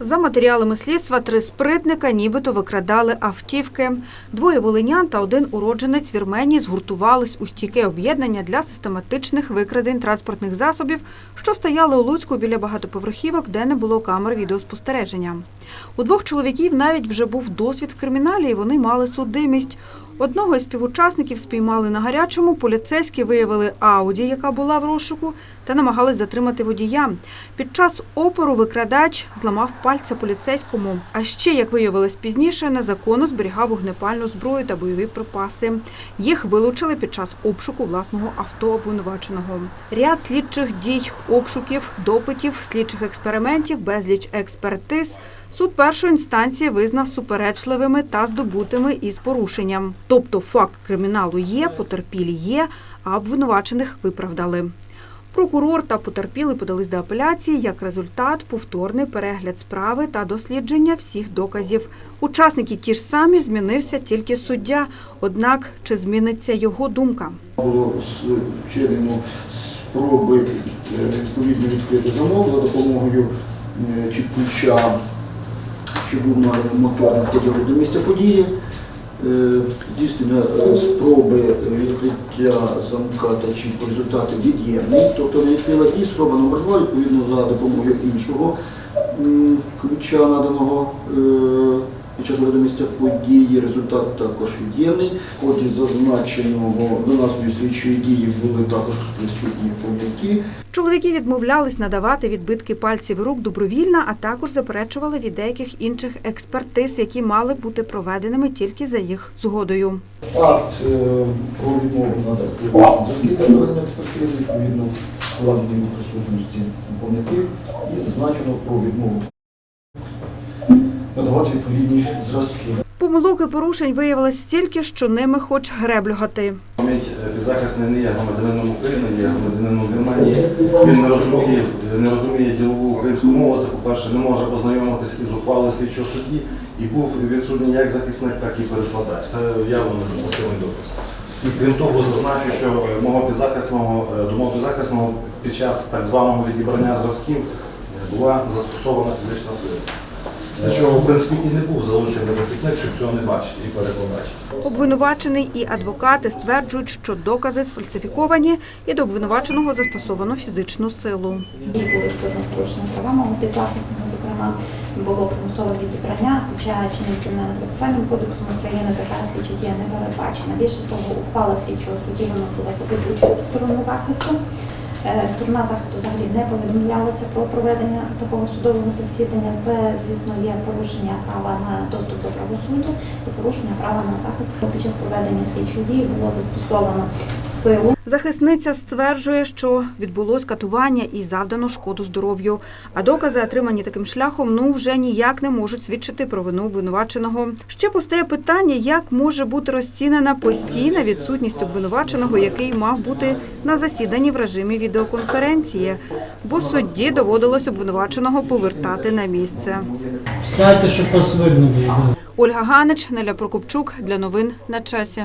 За матеріалами слідства, три спритника нібито викрадали автівки. Двоє волинян та один уродженець Вірменії згуртувались у стійке об'єднання для систематичних викрадень транспортних засобів, що стояли у Луцьку біля багатоповерхівок, де не було камер відеоспостереження. У двох чоловіків навіть вже був досвід в криміналі, і вони мали судимість. Одного із співучасників спіймали на гарячому. Поліцейські виявили Ауді, яка була в розшуку, та намагались затримати водія. Під час опору викрадач зламав пальця поліцейському. А ще, як виявилось пізніше, незаконно зберігав вогнепальну зброю та бойові припаси. Їх вилучили під час обшуку власного авто обвинуваченого. Ряд слідчих дій, обшуків, допитів, слідчих експериментів, безліч експертиз. Суд першої інстанції визнав суперечливими та здобутими із порушенням. Тобто факт криміналу є, потерпілі є, а обвинувачених виправдали. Прокурор та потерпіли подались до апеляції. Як результат, повторний перегляд справи та дослідження всіх доказів. Учасники ті ж самі, змінився тільки суддя. Однак, чи зміниться його думка? Було вчинено спроби е, відповідно відкрити замок за допомогою е, чи ключа, що був на моторному поділі до місця події. Е, Здійснення е, спроби відкриття замка та чіпу результати від'ємні, тобто не відкрила і спроба номер два, відповідно за допомогою іншого ключа наданого е, під час до події. Результат також від'ємний. В ході зазначеного донасної слідчої дії були також присутні помилки. Чоловіки відмовлялись надавати відбитки пальців рук добровільно, а також заперечували від деяких інших експертиз, які мали бути проведеними тільки за їх згодою. Акт е, про відмову надав дослідна експертизи, відповідно складної присутності помилки і зазначено про відмову надавати відповідні зразки. Помилок і порушень виявилось стільки, що ними хоч греблюгати. Пам'ять підзахисний не є громадянином України, є громадянином Германії. Він не розуміє, не розуміє ділову українську мову. Це, по-перше, не може познайомитися із ухвалою слідчого судді і був відсутній як захисник, так і перекладач. Це явно непостійний доказ. І крім того, зазначу, що е, мого підзахисного е, до мого підзахисного під час так званого відібрання зразків е, була застосована фізична сила. Для чого, в принципі, і не був залучений захисник, щоб цього не бачити, і перекладач. Обвинувачений і адвокати стверджують, що докази сфальсифіковані і до обвинуваченого застосовано фізичну силу. Дії були істотно порушені права мого зокрема, було примусове відібрання, хоча чинним кримінальним процесуальним кодексом України така слідча дія не передбачена. Більше того, ухвала слідчого судді виносилася без участі сторони захисту. Е, Сторона захисту взагалі не повідомлялася про проведення такого судового засідання. Це, звісно, є порушення права на доступ до правосуду і порушення права на захист. Під час проведення слідчої дії було застосовано силу. Захисниця стверджує, що відбулось катування і завдано шкоду здоров'ю. А докази, отримані таким шляхом, ну вже ніяк не можуть свідчити про вину обвинуваченого. Ще постає питання, як може бути розцінена постійна відсутність обвинуваченого, який мав бути на засіданні в режимі відеоконференції, бо судді доводилось обвинуваченого повертати на місце. Сядьте, щоб вас видно. Ольга Ганич, Неля Прокопчук для новин на часі.